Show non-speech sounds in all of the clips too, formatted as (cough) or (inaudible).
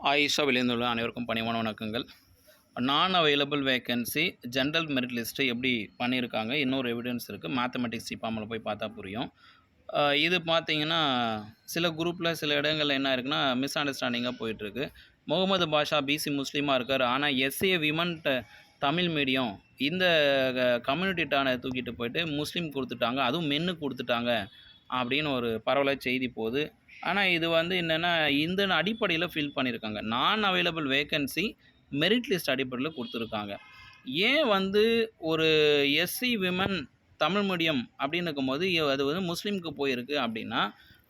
ஆயிஷா விளைந்துள்ள அனைவருக்கும் பணிவான வணக்கங்கள். Non available vacancy general merit list எப்படி பண்ணியிருக்காங்க? இன்னொரு எவிடன்ஸ் இருக்குது மேத்தமெட்டிக்ஸ் சிப்பாமில் போய் பார்த்தா புரியும். இது பார்த்தீங்கன்னா சில குரூப்பில் சில இடங்களில் என்ன இருக்குன்னா மிஸ் அண்டர்ஸ்டாண்டிங்காக போயிட்டுருக்கு. முகமது பாஷா பிசி முஸ்லீமாக இருக்கார். ஆனால் எஸ்ஏ விமன்ட்ட தமிழ் மீடியம் இந்த கம்யூனிட்டிட்டான தூக்கிட்டு போயிட்டு முஸ்லீம் கொடுத்துட்டாங்க. அதுவும் மென்னு கொடுத்துட்டாங்க. அப்படின்னு ஒரு பரவலாக செய்தி போகுது. ஆனால் இது வந்து என்னென்னா இந்த அடிப்படையில் ஃபில் பண்ணியிருக்காங்க நான் அவைலபிள் வேக்கன்சி மெரிட் லிஸ்ட் அடிப்படையில் கொடுத்துருக்காங்க. ஏன் வந்து ஒரு எஸ்சி விமன் தமிழ் மீடியம் அப்படின்னு இருக்கும்போது அது வந்து முஸ்லீமுக்கு போயிருக்கு அப்படின்னா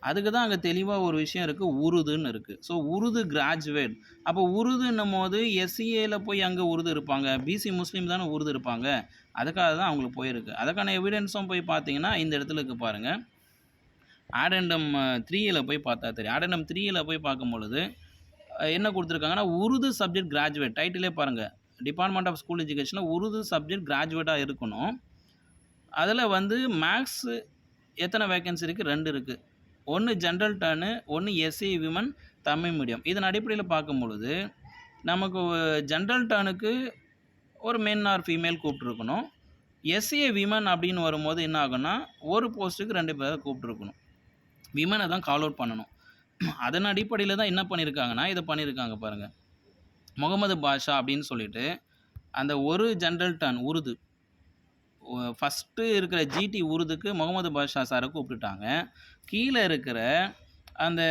அதுக்கு தான் அங்கே தெளிவாக ஒரு விஷயம் இருக்குது உருதுன்னு இருக்குது ஸோ உருது கிராஜுவேட் அப்போ உருதுன்னும் போது எஸ்சிஏல போய் அங்கே உருது இருப்பாங்க. பிசி முஸ்லீம் தானே உருது இருப்பாங்க. அதுக்காக தான் அவங்களுக்கு போயிருக்கு. அதுக்கான எவிடன்ஸும் போய் பார்த்தீங்கன்னா இந்த இடத்துல இருக்குது பாருங்கள் ஆடண்டம் த்ரீயில் போய் பார்த்தா தெரியும். ஆடண்டம் த்ரீயில் போய் பார்க்கும் பொழுது என்ன கொடுத்துருக்காங்கன்னா உருது சப்ஜெக்ட் கிராஜுவேட் டைட்டிலே பாருங்கள் டிபார்ட்மெண்ட் ஆஃப் ஸ்கூல் எஜுகேஷனில் உருது சப்ஜெக்ட் கிராஜுவேட்டாக இருக்கணும். அதில் வந்து மேக்ஸு எத்தனை வேகன்சி இருக்குது ரெண்டு இருக்குது ஒன்று ஜென்ரல் டர்னு ஒன்று எஸ்சி விமன் தமிழ் மீடியம் இதன் அடிப்படையில் பார்க்கும் பொழுது நமக்கு ஜென்ரல் டர்னுக்கு ஒரு மென் ஆர் ஃபீமேல் கூப்பிட்ருக்கணும் எஸ்சிஏ விமன் அப்படின்னு வரும்போது என்ன ஆகும்னா ஒரு போஸ்ட்டுக்கு ரெண்டு பேரை கூப்பிட்ருக்கணும் விமனை தான் கால் அவுட் பண்ணணும். அதன் அடிப்படையில் தான் என்ன பண்ணியிருக்காங்கன்னா இதை பண்ணியிருக்காங்க பாருங்கள் முகமது பாஷா அப்படின்னு சொல்லிட்டு அந்த ஒரு ஜென்ரல் டர்ன் உருது. ஃபஸ்ட்டு இருக்கிற ஜிடி உருதுக்கு முகமது பாஷா சாரை கூப்பிட்டுட்டாங்க. கீழே இருக்கிற அந்த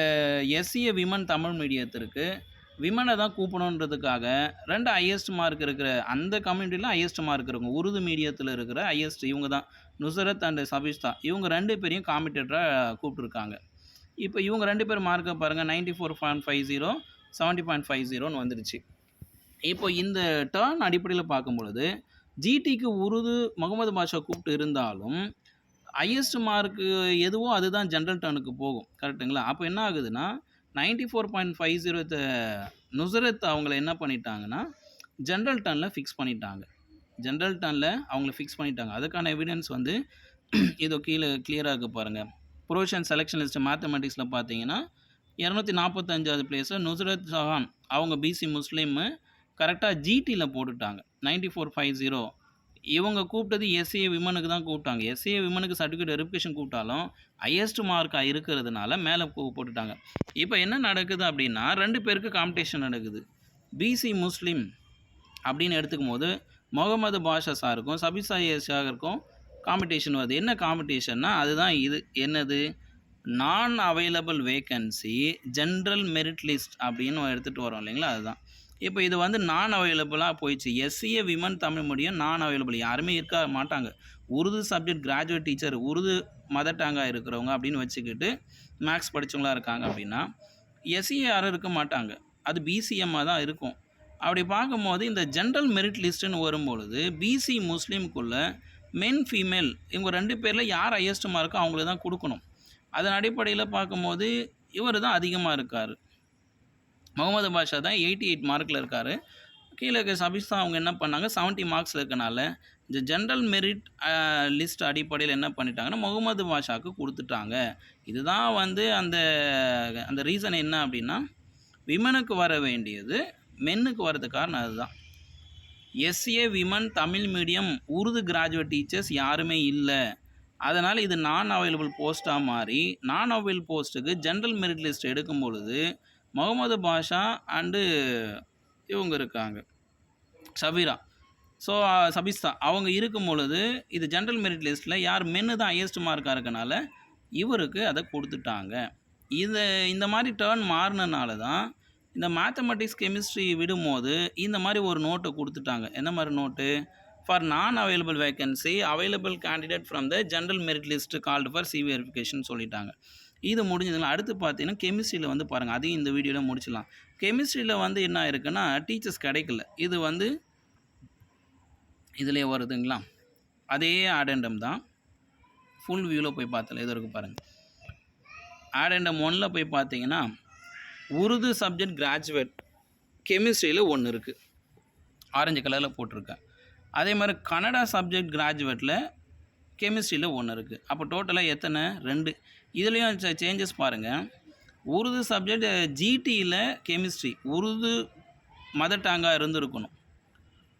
எஸ்சிஏ விமன் தமிழ் மீடியத்திற்கு விமனை தான் கூப்பிடணுன்றதுக்காக ரெண்டு ஹையஸ்ட் மார்க் இருக்கிற அந்த கம்யூனிட்டியில் ஹையஸ்ட் மார்க் இருக்கும். உருது மீடியத்தில் இருக்கிற ஹையஸ்ட் இவங்க தான். நுசரத் அண்ட் சபிஸ்தா இவங்க ரெண்டு பேரையும் காம்படிட்டராக கூப்பிட்ருக்காங்க இப்போ இவங்க ரெண்டு பேர் மார்க்கை பாருங்கள் ninety four point five zero seventy point five ஜீரோன்னு வந்துருச்சு. இப்போ இந்த டேர்ன் அடிப்படையில் பார்க்கும்பொழுது ஜிடிக்கு உருது முகமது பாஷா கூப்பிட்டு இருந்தாலும் ஹையஸ்ட் மார்க்கு எதுவோ அதுதான் ஜென்ரல் டர்னுக்கு போகும். கரெக்ட்டுங்களா அப்போ என்ன ஆகுதுன்னா ninety four point five zero Nusrat அவங்கள என்ன பண்ணிட்டாங்கன்னா ஜென்ரல் டர்னில் ஃபிக்ஸ் பண்ணிட்டாங்க. ஜென்ரல் டர்னில் அவங்கள ஃபிக்ஸ் பண்ணிட்டாங்க. அதுக்கான எவிடன்ஸ் வந்து இதோ கீழே கிளியராக இருக்குது பாருங்கள் ப்ரொவிஷன் செலெக்ஷன் லிஸ்ட் மேத்தமெட்டிக்ஸில் பார்த்தீங்கன்னா இரநூத்தி நாற்பத்தஞ்சாவது பிளேஸை நுசரத் சஹான் அவங்க பிசி முஸ்லீமு கரெக்டாக ஜிடியில் போட்டுட்டாங்க. நைன்ட்டி ஃபோர் ஃபைவ் ஜீரோ இவங்க கூப்பிட்டது எஸ்ஏ விமனுக்கு தான் கூப்பிட்டாங்க. எஸ்ஏ விமனுக்கு சர்டிஃபிகேட் வெரிஃபிகேஷன் கூப்பிட்டாலும் ஹையஸ்ட் மார்க்காக இருக்கிறதுனால மேலே போட்டுட்டாங்க. இப்போ என்ன நடக்குது அப்படின்னா ரெண்டு பேருக்கு காம்படிஷன் நடக்குது. பிசி முஸ்லீம் அப்படின்னு எடுத்துக்கும் போது முகமது பாஷா சாருக்கும் சபிசா ஷாருக்கும் காம்படிஷன் வருது. என்ன காம்படிஷன்னா அதுதான் இது. என்னது? Non available vacancy general merit list அப்படின்னு எடுத்துகிட்டு வரோம் இல்லைங்களா? அதுதான். இப்போ இது வந்து நான் அவைலபிளாக போயிடுச்சு. எஸ்சிஏ விமன் தமிழ் மொழியும் நான் அவைலபிள் யாருமே இருக்க மாட்டாங்க. Urdu subject graduate teacher Urdu mother டேங்காக இருக்கிறவங்க அப்படின்னு வச்சுக்கிட்டு மேக்ஸ் படித்தவங்களாக இருக்காங்க அப்படின்னா எஸ்சிஏ யாரும் இருக்க மாட்டாங்க. அது பிசிஎம்மாக தான் இருக்கும். அப்படி பார்க்கும்போது இந்த ஜென்ரல் மெரிட் லிஸ்ட்டுன்னு வரும்பொழுது பிசி முஸ்லீமுக்குள்ள மென் ஃபீமேல் இவங்க ரெண்டு பேரில் யார் ஹையஸ்ட் மார்க்கோ அவங்களுக்கு தான் கொடுக்கணும். அதன் அடிப்படையில் பார்க்கும்போது இவர் தான் அதிகமாக இருக்கார். முகமது பாஷா தான் எயிட்டி எயிட் மார்க்கில் இருக்கார். கீழே இருக்க சபிஸ்தா அவங்க என்ன பண்ணாங்க? 70 மார்க்ஸில் இருக்கனால இந்த ஜென்ரல் மெரிட் லிஸ்ட் அடிப்படையில் என்ன பண்ணிட்டாங்கன்னா முகமது பாஷாவுக்கு கொடுத்துட்டாங்க. இதுதான் வந்து அந்த அந்த ரீசன் என்ன அப்படின்னா விமனுக்கு வர வேண்டியது மென்னுக்கு வரது காரணம் அதுதான். SA women Tamil medium Urdu graduate teachers யாருமே இல்லை. அதனால் இது நான் அவைலபிள் போஸ்ட்டாக மாறி நான் அவைலபிள் போஸ்ட்டுக்கு ஜென்ரல் மெரிட் லிஸ்ட் எடுக்கும் பொழுது முகமது பாஷா அண்டு இவங்க இருக்காங்க. சபீரா. ஸோ சபிஸ்தா. அவங்க இருக்கும் பொழுது இது ஜென்ரல் மெரிட் லிஸ்ட்டில் யார் மென்னு தான் ஹையஸ்ட் மார்க்காக இருக்கனால இவருக்கு அதை கொடுத்துட்டாங்க. இது இந்த மாதிரி டேர்ன் மாறினனால தான் இந்த மேத்தமெட்டிக்ஸ் கெமிஸ்ட்ரி விடும்போது இந்த மாதிரி ஒரு நோட்டை கொடுத்துட்டாங்க. என்ன மாதிரி note for non available vacancy available candidate from the general merit list called for C verification சொல்லிட்டாங்க. இது முடிஞ்சதுனா அடுத்து பார்த்தீங்கன்னா கெமிஸ்ட்ரியில் வந்து பாருங்கள் அதையும் இந்த வீடியோவில் முடிச்சிடலாம். கெமிஸ்ட்ரியில் வந்து என்ன இருக்குன்னா டீச்சர்ஸ் கிடைக்கல. இது வந்து இதிலே வருதுங்களா? அதே ஆடண்டம் தான். ஃபுல் வியூவில் போய் பார்த்தல இது இருக்கு பாருங்கள் ஆடண்டம் ஒனில் போய் பார்த்தீங்கன்னா உருது சப்ஜெக்ட் கிராஜுவேட் கெமிஸ்ட்ரியில் ஒன்று இருக்குது ஆரஞ்சு கலரில் போட்டிருக்கேன். அதே மாதிரி கன்னடா சப்ஜெக்ட் கிராஜுவேட்டில் கெமிஸ்ட்ரியில் ஒன்று இருக்குது அப்போ டோட்டலாக எத்தனை? ரெண்டு. இதுலேயும் சேஞ்சஸ் பாருங்கள் உருது சப்ஜெக்ட் ஜிடியில் கெமிஸ்ட்ரி உருது மதர் டாங்காக இருந்திருக்கணும்.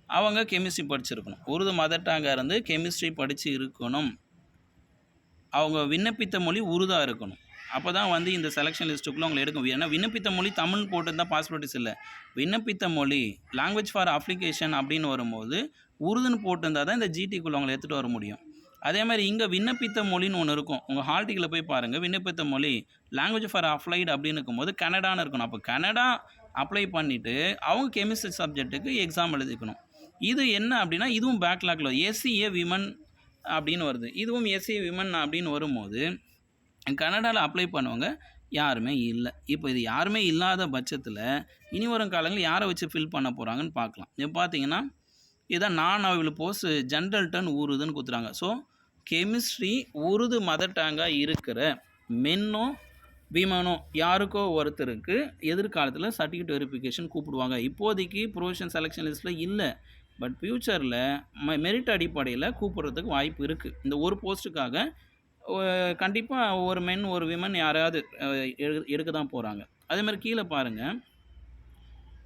அவங்க கெமிஸ்ட்ரி படிச்சிருக்கணும். உருது மதர் டாங்காக இருந்து கெமிஸ்ட்ரி படித்து இருக்கணும். அவங்க விண்ணப்பித்த மொழி உருதாக இருக்கணும். அப்போ தான் வந்து இந்த செலெக்ஷன் லிஸ்ட்டுக்குள்ளே அவங்களை எடுக்க ஏன்னா விண்ணப்பித்த மொழி தமிழ் போட்டிருந்தால் பாசிபிலிட்டிஸ் இல்லை. விண்ணப்பித்த மொழி லாங்குவேஜ் ஃபார் அப்ளிகேஷன் அப்படின்னு வரும்போது உருதுன்னு போட்டிருந்தால் தான் இந்த ஜிடிக்குள்ளே அவங்களை எடுத்துகிட்டு வர முடியும். அதே மாதிரி இங்கே விண்ணப்பித்த மொழின்னு ஒன்று இருக்கும். உங்கள் ஹால்டிக்கில் போய் பாருங்கள் விண்ணப்பித்த மொழி லாங்குவேஜ் ஃபார் அப்ளைடு அப்படின்னு இருக்கும்போது கனடான்னு இருக்கணும். அப்போ கனடா அப்ளை பண்ணிவிட்டு அவங்க கெமிஸ்ட்ரி சப்ஜெக்ட்டுக்கு எக்ஸாம் எழுதிக்கணும். இது என்ன அப்படின்னா இதுவும் பேக்லாக்ல எஸ்சிஏ விமன் அப்படின்னு வருது. இதுவும் எஸ்சிஏ விமன் அப்படின்னு வரும்போது கனடாவில் அப்ளை பண்ணுவாங்க யாருமே இல்லை. இப்போ இது யாருமே இல்லாத பட்சத்தில் இனி வரும் காலங்களில் யாரை வச்சு ஃபில் பண்ண போகிறாங்கன்னு பார்க்கலாம். இப்போ பார்த்தீங்கன்னா இதான் non available post general turn ஊறுதுன்னு கொடுத்துறாங்க ஸோ கெமிஸ்ட்ரி உருது மதர் டேங்காக இருக்கிற மென்னோ விமனோ யாருக்கோ ஒருத்தருக்கு எதிர்காலத்தில் சர்டிஃபிகேட் வெரிஃபிகேஷன் கூப்பிடுவாங்க. இப்போதைக்கு ப்ரொவிஷன் செலெக்ஷன் லிஸ்ட்டில் இல்லை. பட் ஃப்யூச்சரில் ம மெரிட் அடிப்படையில் கூப்பிட்றதுக்கு வாய்ப்பு இருக்குது இந்த ஒரு போஸ்ட்டுக்காக கண்டிப்பாக ஒரு மென் ஒரு விமன் யாராவது எடு- எடுக்க தான் போகிறாங்க அதேமாதிரி கீழே பாருங்கள்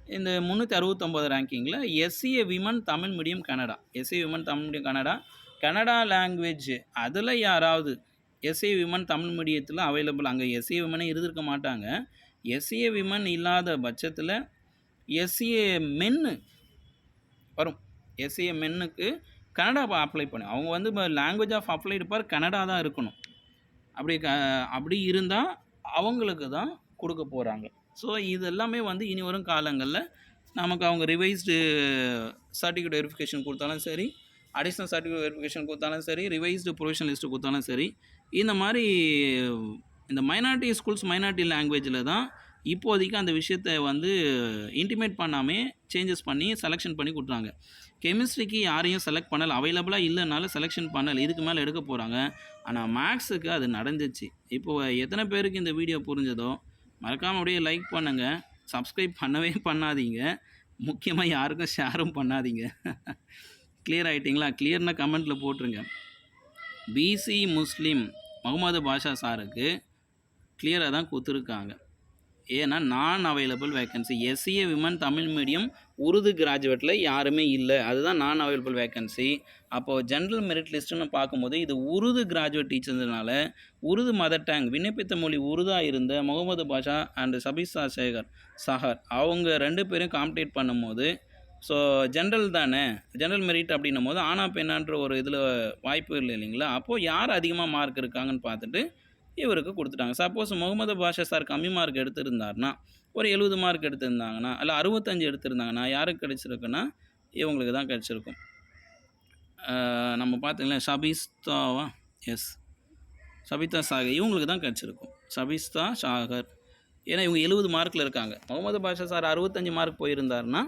இந்த முந்நூற்றி அறுபத்தொம்போது ரேங்கிங்கில் SCA women Tamil medium Kannada SCA women Tamil medium Kannada Kannada language அதில் யாராவது எஸ்ஏ விமன் தமிழ் மீடியத்தில் அவைலபிள் அங்கே எஸ்ஏ விமனே இருந்திருக்க மாட்டாங்க. எஸ்ஏ விமன் இல்லாத பட்சத்தில் எஸ்ஏ மென்னு வரும். எஸ்ஏ மென்னுக்கு கனடா அப்ளை பண்ணு. அவங்க வந்து இப்போ language of applied for Kannada தான் இருக்கணும். அப்படி க அப்படி இருந்தால் அவங்களுக்கு தான் கொடுக்க போகிறாங்க ஸோ இது எல்லாமே வந்து இனி வரும் காலங்களில் நமக்கு அவங்க ரிவைஸ்டு சர்டிஃபிகேட் வெரிஃபிகேஷன் கொடுத்தாலும் சரி அடிஷ்னல் சர்டிஃபிகேட் வெரிஃபிகேஷன் கொடுத்தாலும் சரி ரிவைஸ்டு ப்ரொவிஷன் லிஸ்ட்டு கொடுத்தாலும் சரி இந்த மாதிரி இந்த மைனாரிட்டி ஸ்கூல்ஸ் மைனாரிட்டி லாங்குவேஜில் தான் இப்போதைக்கு அந்த விஷயத்தை வந்து இன்டிமேட் பண்ணாமே சேஞ்சஸ் பண்ணி செலெக்ஷன் பண்ணி கொடுத்தாங்க கெமிஸ்ட்ரிக்கு யாரையும் செலக்ட் பண்ணல. அவைலபிளாக இல்லைனாலும் செலெக்ஷன் பண்ணல. இதுக்கு மேலே எடுக்க போகிறாங்க ஆனால் மேக்ஸுக்கு அது நடந்துச்சு. இப்போ எத்தனை பேருக்கு இந்த வீடியோ புரிஞ்சதோ மறக்காமல் அப்படியே லைக் பண்ணுங்கள் சப்ஸ்கிரைப் பண்ணவே பண்ணாதீங்க. முக்கியமாக யாருக்கும் ஷேரும் பண்ணாதீங்க. (laughs) கிளியர் ஆகிட்டிங்களா கிளியர்னா கமெண்ட்டில் போட்டுருங்க. பிசி முஸ்லீம் முகமது பாஷா சாருக்கு கிளியராக தான் கொடுத்துருக்காங்க. ஏன்னா non available vacancy SCA women Tamil medium Urdu கிராஜுவேட்டில் யாருமே இல்லை. அதுதான் நான் அவைலபிள் வேக்கன்சி அப்போது ஜென்ரல் மெரிட் லிஸ்ட்டுன்னு பார்க்கும்போது இது உருது கிராஜுவேட் டீச்சர்னால உருது மதர் டேங் விண்ணப்பித்த மொழி உருதாக இருந்த முகமது பாஷா அண்ட் சபிசா சேகர் சஹர் அவங்க ரெண்டு பேரும் காம்படேட் பண்ணும்போது ஸோ ஜென்ரல் தானே. ஜென்ரல் மெரிட் அப்படின்னும் போது ஆனா பெண்ணான்ற ஒரு இதில் வாய்ப்பு இல்லை இல்லைங்களா? அப்போது யார் அதிகமாக மார்க் இருக்காங்கன்னு பார்த்துட்டு இவருக்கு கொடுத்துட்டாங்க. சப்போஸ் முகமது பாஷா சார் கம்மி மார்க் எடுத்திருந்தாருன்னா ஒரு எழுபது மார்க் எடுத்திருந்தாங்கன்னா இல்லை அறுபத்தஞ்சு எடுத்திருந்தாங்கன்னா யாருக்கு கிடச்சிருக்குன்னா இவங்களுக்கு தான் கிடச்சிருக்கும். நம்ம பார்த்தீங்களா ஷபிஸ்தாவா எஸ் சபிதா சாகர் இவங்களுக்கு தான் கிடச்சிருக்கும். சபிஸ்தா சாகர். ஏன்னா இவங்க எழுபது மார்க்கில் இருக்காங்க. முகமது பாஷா சார் அறுபத்தஞ்சு மார்க் போயிருந்தாருன்னா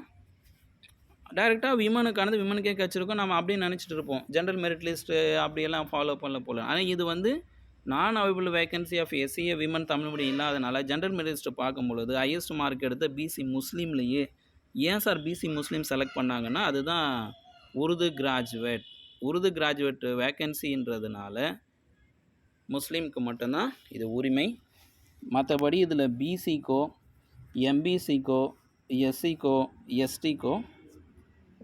டேரெக்டாக விமனுக்கானது விமனுக்கே கிடச்சிருக்கும் நம்ம அப்படியே நினச்சிட்டு இருப்போம். ஜென்ரல் மெரிட் லிஸ்ட்டு அப்படியெல்லாம் ஃபாலோ பண்ணல போல. ஆனால் இது வந்து non available vacancy of SCA women Tamil medium இல்லாதனால ஜென்ரல் மெரிட் லிஸ்ட்டு பார்க்கும் பொழுது ஹையஸ்ட் மார்க் எடுத்த பிசி முஸ்லீம்லேயே ஏன் சார் பிசி முஸ்லீம் செலக்ட் பண்ணாங்கன்னா அதுதான் உருது கிராஜுவேட் உருது கிராஜுவேட் வேக்கன்சின்றதுனால முஸ்லீம்க்கு மட்டும்தான் இது உரிமை. மற்றபடி இதில் பிசிக்கோ எம்பிசிக்கோ எஸ்சிக்கோ எஸ்டிக்கோ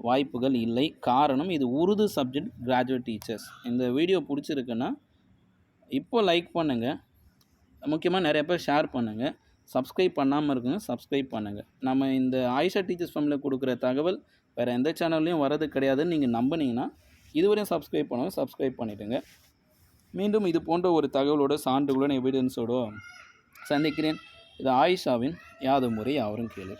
வாய்ப்புகள் இல்லை. காரணம் இது உருது சப்ஜெக்ட் கிராஜுவேட் டீச்சர்ஸ் இந்த வீடியோ பிடிச்சிருக்குன்னா இப்போ லைக் பண்ணுங்கள் முக்கியமாக நிறைய பேர் ஷேர் பண்ணுங்கள் சப்ஸ்கிரைப் பண்ணாமல் இருக்குங்க சப்ஸ்கிரைப் பண்ணுங்கள் நம்ம இந்த ஆயிஷா டீச்சர்ஸ் ஃபேமிலியில் கொடுக்குற தகவல் வேறு எந்த சேனல்லையும் வரது கிடையாதுன்னு நீங்கள் நம்பினீங்கன்னா இதுவரையும் சப்ஸ்கிரைப் பண்ணுங்க சப்ஸ்கிரைப் பண்ணிவிடுங்க மீண்டும் இது போன்ற ஒரு தகவலோட சான்றுகளுடன் எவிடன்ஸோடு சந்திக்கிறேன். இது ஆயிஷாவின் யாது முறை யாவரும் கேளு.